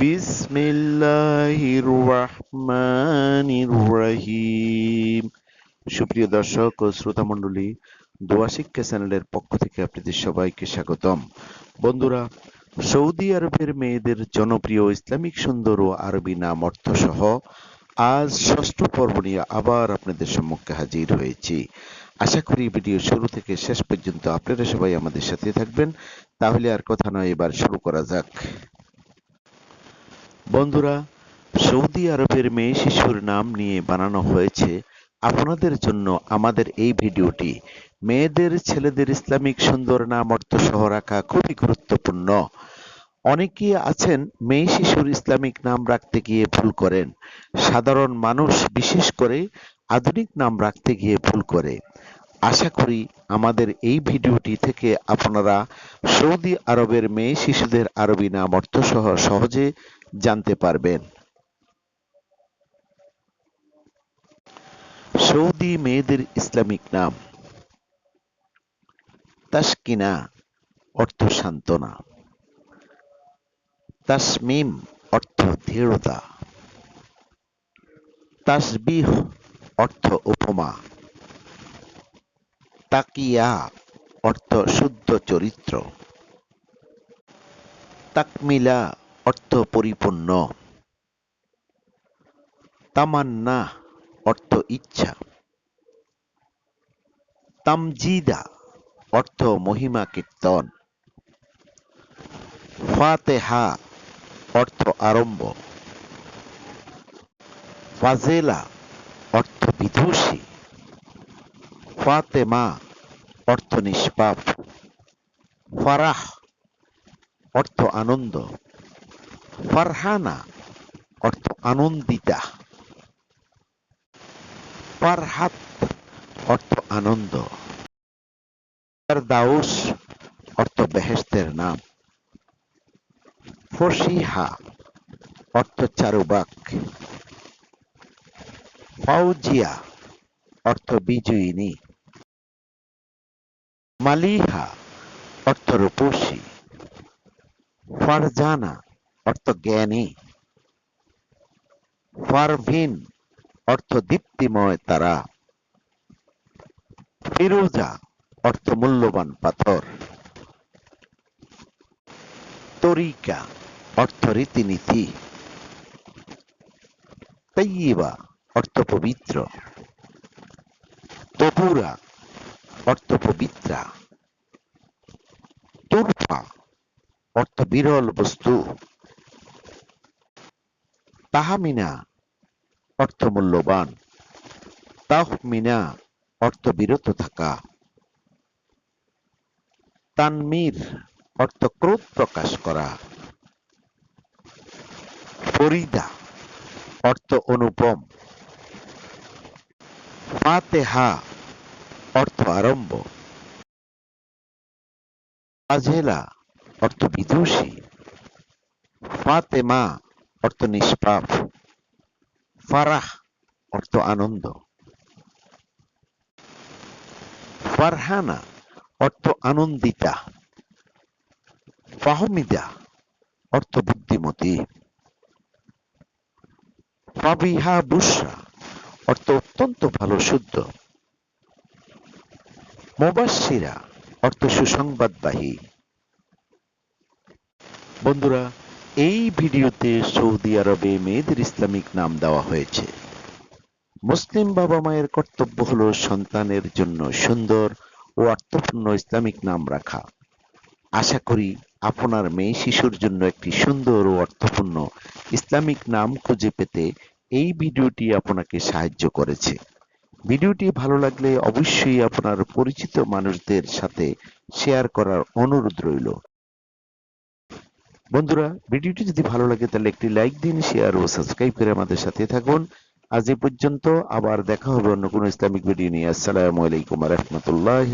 বিসমিল্লাহির রহমানির রহিম সুপ্রিয় দর্শক ও শ্রোতা মণ্ডলী, দোয়া শিক্ষা চ্যানেলের পক্ষ থেকে আপনাদের সবাইকে স্বাগতম। বন্ধুরা, সৌদি আরবের মেয়েদের জনপ্রিয় ইসলামিক সুন্দর ও আরবি নাম অর্থ সহ আজ ষষ্ঠ পর্ব নিয়ে আবার আপনাদের সম্মুখে হাজির হয়েছি। আশা করি ভিডিও শুরু থেকে শেষ পর্যন্ত আপনারা সবাই আমাদের সাথে থাকবেন। তাহলে আর কথা নয়, এবার শুরু করা যাক। বন্ধুরা, সৌদি আরবের মেয়ে শিশুর নাম নিয়ে বানানো হয়েছে আপনাদের জন্য আমাদের এই ভিডিওটি। মেয়েদের ছেলেদের ইসলামিক সুন্দর নাম, অর্থ সহ রাখা খুবই গুরুত্বপূর্ণ। অনেকেই আছেন মেয়ে শিশুর ইসলামিক নাম রাখতে গিয়ে ভুল করেন। সাধারণ মানুষ বিশেষ করে আধুনিক নাম রাখতে গিয়ে ভুল করে। আশা করি আমাদের এই ভিডিওটি থেকে আপনারা সৌদি আরবের মেয়ে শিশুদের আরবি নাম, অর্থ সহ সহজে জানতে পারবেন। সৌদি মেয়েদের ইসলামিক নাম। তাসকিনা অর্থ সান্ত্বনা। তাসমিম অর্থ দৃঢ়তা। তাসবিহ অর্থ উপমা। তাকিয়া অর্থ শুদ্ধ চরিত্র। তাকমিলা অর্থ পরিপূর্ণ তামান্না, অর্থ ইচ্ছা। তামজিদা, অর্থ মহিমা কীর্তন। ফাতেহা, অর্থ আরম্ভ। ফাজেলা, অর্থ বিদুষী ফাতেমা, অর্থ নিষ্পাপ। ফারাহ, অর্থ আনন্দ। ফারহানা অর্থ আনন্দিতা। ফারহাত অর্থ আনন্দ। দাউস অর্থ বেহেস্তের নাম। ফসিহা অর্থ চারুবাক। ফাউজিয়া অর্থ বিজয়িনী। মালিহা অর্থ রূপসী। ফারজানা অর্থ জ্ঞানী। ফারভিন অর্থ দীপ্তিময় তারা। ফিরোজা অর্থ মূল্যবান পাথর। তরিকা অর্থ রীতিনীতি। তৈবা অর্থ পবিত্র। তপুরা অর্থ পবিত্রা। তুরফা অর্থ বিরল বস্তু। তাহামিনা অর্থ মূল্যবান। তাহমিনা অর্থ বিরত থাকা। তানমির অর্থ ক্রোধ প্রকাশ করা। ফরিদা অর্থ অনুপম। ফাতেহা অর্থ আরম্ভ। আজেলা অর্থ বিদুষী। ফাতেমা অর্থ নিষ্পাপ ফারাহ অর্থ আনন্দ ফারহানা অর্থ আনন্দিতা ফাহমিদা অর্থ বুদ্ধিমতী ফাবিহা বুসরা অর্থ অত্যন্ত ভালো শুদ্ধ মোবাসিরা অর্থ সুসংবাদবাহী বন্ধুরা এই ভিডিওতে সৌদি আরবে মেয়েদের ইসলামিক নাম দেওয়া হয়েছে। মুসলিম বাবা মায়ের কর্তব্য হলো সন্তানের জন্য সুন্দর ও অর্থপূর্ণ ইসলামিক নাম রাখা। আশা করি আপনার মেয়ে শিশুর জন্য একটি সুন্দর ও অর্থপূর্ণ ইসলামিক নাম খুঁজে পেতে এই ভিডিওটি আপনাকে সাহায্য করেছে। ভিডিওটি ভালো লাগলে অবশ্যই আপনার পরিচিত মানুষদের সাথে শেয়ার করার অনুরোধ রইল। বন্ধুরা, ভিডিওটি যদি ভালো লাগে, তাহলে একটি লাইক দিন শেয়ার ও সাবস্ক্রাইব করে আমাদের সাথে থাকুন। আজ এ পর্যন্ত আবার দেখা হবে অন্য কোনো ইসলামিক ভিডিও নিয়ে। আসসালামু আলাইকুম রহমতুল্লাহ